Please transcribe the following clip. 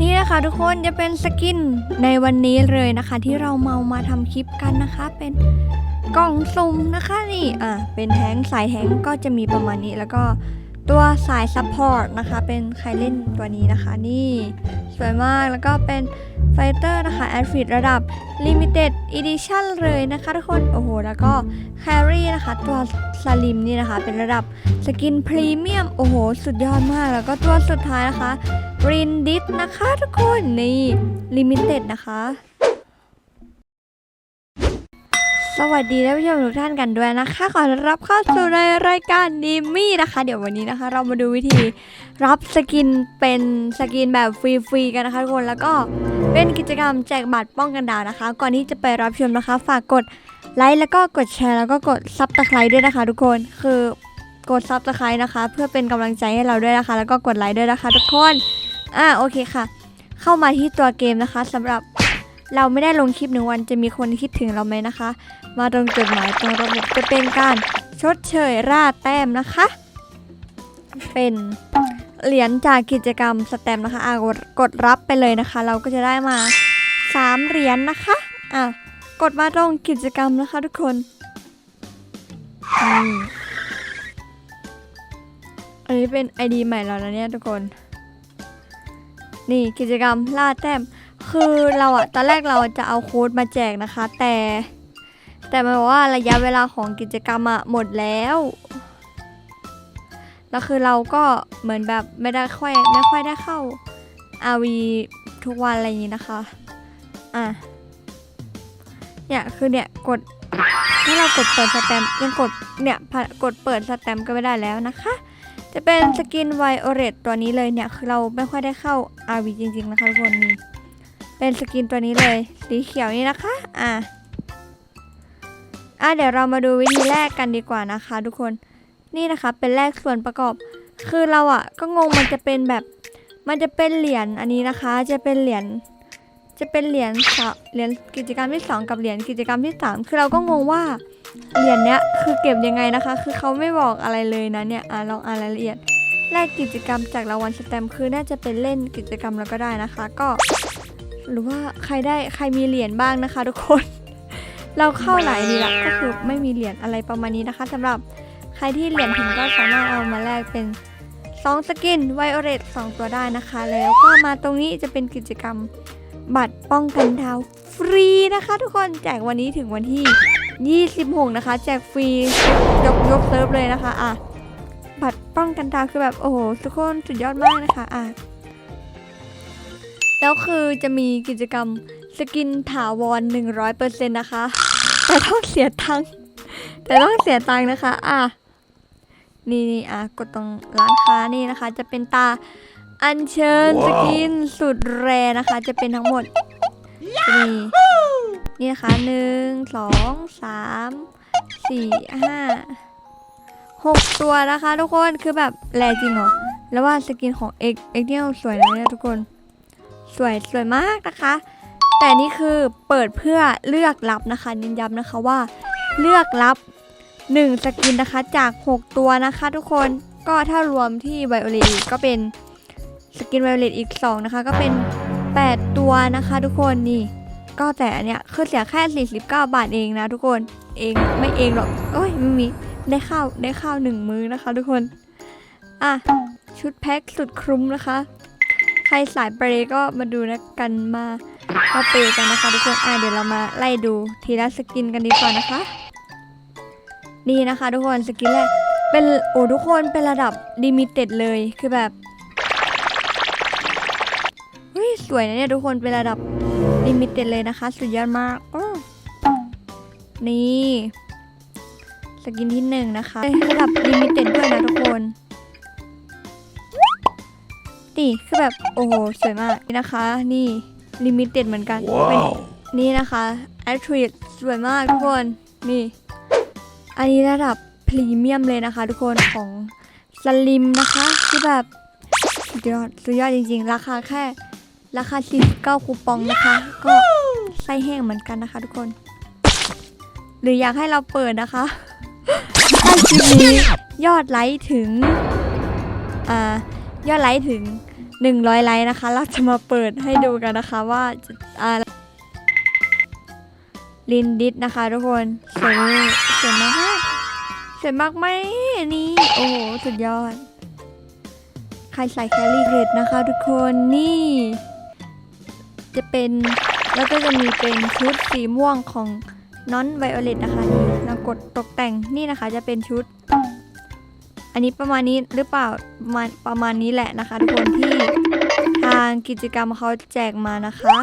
นี่นะคะทุกคนจะเป็นสกินในวันนี้เลยนะคะ ที่เราเมามาทำคลิปกันนะคะ เป็นกล่องสุ่มนะคะนี่อะเป็นแทงสายแทงก็จะมีประมาณนี้แล้วก็ตัวสายซัพพอร์ตนะคะ เป็นใครเล่นตัวนี้นะคะ นี่สวยมากแล้วก็เป็นไฟเตอร์นะคะแอดฟิตระดับ Limited Edition เลยนะคะทุกคน โอ้โห แล้วก็แครี่นะคะ ตัวสลิมนี่นะคะ เป็นระดับสกินพรีเมียม โอ้โห สุดยอดมาก แล้วก็ตัวสุดท้ายนะคะ รีนดิสนะคะทุกคนนี่ลิมิเต็ดนะคะ สวัสดีท่านผู้ชมทุกท่านกันด้วยนะคะ ขอต้อนรับเข้าสู่ในรายการดีมี่นะคะ เดี๋ยววันนี้นะคะ เรามาดูวิธีรับสกินเป็นสกินแบบฟรีๆกันนะคะทุกคนแล้วก็เป็นกิจกรรมแจกบัตรป้องกันดาวนะคะ ก่อนที่จะไปรับชมนะคะ ฝากกดไลค์แล้วก็กดแชร์แล้วก็กดซับตะไคร้ด้วยนะคะ ทุกคนคือกดซับตะไคร้นะคะ เพื่อเป็นกำลังใจให้เราด้วยนะคะ แล้วก็กดไลค์ด้วยนะคะ ทุกคน อ่าโอเคค่ะ เข้ามาที่ตัวเกมนะคะสำหรับเราไม่ได้ลงคลิปหนึ่งวันจะมีคนคิดถึงเราไหมนะคะ มาตรงจดหมายตรงระบบจะเป็นการชดเชยราดแต้มนะคะ เป็นเหรียญจากกิจกรรมสแตมนะคะอ่ากดกดรับไปเลยนะคะ เราก็จะได้มา3เหรียญนะคะอะกดมาตรงกิจกรรมนะคะทุกคนนี่อันนี้เป็น ID ใหม่เราแล้วเนี่ยทุกคน นี่กิจกรรมล่าแต้ม คือเราอะตอนแรกเราจะเอาโค้ดมาแจกนะคะ แต่ แต่มันบอกว่าระยะเวลาของกิจกรรมอะหมดแล้วแล้วคือเราก็เหมือนแบบไม่ได้ค่อยไม่ค่อยได้เข้า RV ทุกวันอะไรอย่างนี้นะคะ อะ เนี่ยคือเนี่ยกดถ้าเรากดเปิดสแตมยังกดเนี่ยกดเปิดสแตมก็ไม่ได้แล้วนะคะ จะเป็นสกินไวโอเรตตัวนี้เลยเนี่ยคือเราไม่ค่อยได้เข้า RV จริงๆนะคะทุกคนนี่เป็นสกินตัวนี้เลย สีเขียวนี่นะคะ อะอะเดี๋ยวเรามาดูวิธีแรกกันดีกว่านะคะ ทุกคนนี่นะคะ เป็นแรกส่วนประกอบ คือเราอะก็งงมันจะเป็นแบบ มันจะเป็นเหรียญอันนี้นะคะ จะเป็นเหรียญ จะเป็นเหรียญสเหรียญกิจกรรมที่สองกับเหรียญกิจกรรมที่สามคือเราก็งงว่าเหรียญเนี้ยคือเก็บยังไงนะคะ คือเขาไม่บอกอะไรเลยนะเนี่ยอะลองอ่านรายละเอียดแลกกิจกรรมจากรางวัลสแตมป์คือน่าจะเป็นเล่นกิจกรรมแล้วก็ได้นะคะ ก็ หรือว่าใครได้ใครมีเหรียญบ้างนะคะ ทุกคน เราเข้าหลายดีละก็คือไม่มีเหรียญอะไรประมาณนี้นะคะสำหรับใครที่เหรียญถึงก็สามารถเอามาแลกเป็น2สกินไวโอเลต2ตัวได้นะคะ แล้วก็มาตรงนี้จะเป็นกิจกรรม บัตรป้องกันดาวฟรีนะคะ ทุกคนแจกวันนี้ถึงวันที่ 26 นะคะ แจกฟรียกยกเซิร์ฟเลยนะคะอะบัตรป้องกันดาวคือแบบโอ้โหทุกคนสุดยอดมากนะคะอะแล้วคือจะมีกิจกรรมสกินถาวร 100%นะคะ แต่ต้องเสียตังค์แต่ต้องเสียตังค์นะคะ อะ นี่นี่อะ กดตรงร้านค้านี่นะคะ จะเป็นตา อัญเชิญสกินสุดแรนะคะ จะเป็นทั้งหมดนี่นี่นะคะหนึ่งสองสามสี่ห้าหกตัวนะคะ ทุกคนคือแบบแรจริงเหรอแล้วว่าสกินของเอ็กเอ็กเนี่ยสวยนะเนี่ยทุกคน สวยสวยมากนะคะ แต่นี่คือเปิดเพื่อเลือกรับนะคะเน้นย้ำนะคะว่าเลือกรับ1สกินนะคะจาก 6 ตัวนะคะ ทุกคนก็ถ้ารวมที่ไวโอเลตก็เป็น สกินไวโอเลตอีก 2 นะคะ ก็เป็น 8 ตัวนะคะทุกคนนี่ ก็แต่อันเนี้ยคือเสียแค่ 49 บาทเองนะทุกคนเองไม่เองหรอกโอ้ยไม่มีได้ข้าวได้ข้าวหนึ่งมื้อนะคะ ทุกคน อะ ชุดแพ็คสุดคุ้มนะคะ ใครสายเปรย์ก็มาดูนะกันมามาเปย์กันนะคะ ทุกคนอะเดี๋ยวเรามาไล่ดูทีละสกินกันดีกว่านะคะนี่นะคะ ทุกคนสกินแรกเป็นโอ้ทุกคนเป็นระดับลิมิเต็ดเลยคือแบบ สวยนะเนี่ยทุกคนเป็นระดับลิมิเต็ดเลยนะคะ สุดยอดมากอ้อนี่สกินที่หนึ่งนะคะระดับลิมิเต็ดด้วยนะทุกคนนี่คือแบบโอ้โหสวยมากนี่นะคะ นี่ลิมิเต็ดเหมือนกันเป็นนี่นะคะแอทริสวยมากทุกคนนี่ อันนี้ระดับพรีเมียมเลยนะคะ ทุกคนของสลิมนะคะที่แบบสุดยอดสุดยอดจริงๆ ราคาแค่ ราคา 49 คูปองนะคะ ก็ไส้แห้งเหมือนกันนะคะทุกคน หรืออยากให้เราเปิดนะคะถ้าคลิปนี้ยอดไลค์ถึงอ่ายอดไลค์ถึง 100 ไลค์นะคะ เราจะมาเปิดให้ดูกันนะคะว่าอ่าลินดิสนะคะทุกคนสวยสวยมากสวยมากไหมนี่โอ้โหสุดยอด ใครใส่แคลรี่เกรดนะคะทุกคนนี่ จะเป็นแล้วก็จะมีเป็นชุดสีม่วงของน้อนไวโอเลตนะคะนี่เรากดตกแต่งนี่นะคะจะเป็นชุด อันนี้ประมาณนี้หรือเปล่าประมาณประมาณนี้แหละนะคะ ทุกคนที่ทางกิจกรรมเขาแจกมานะคะ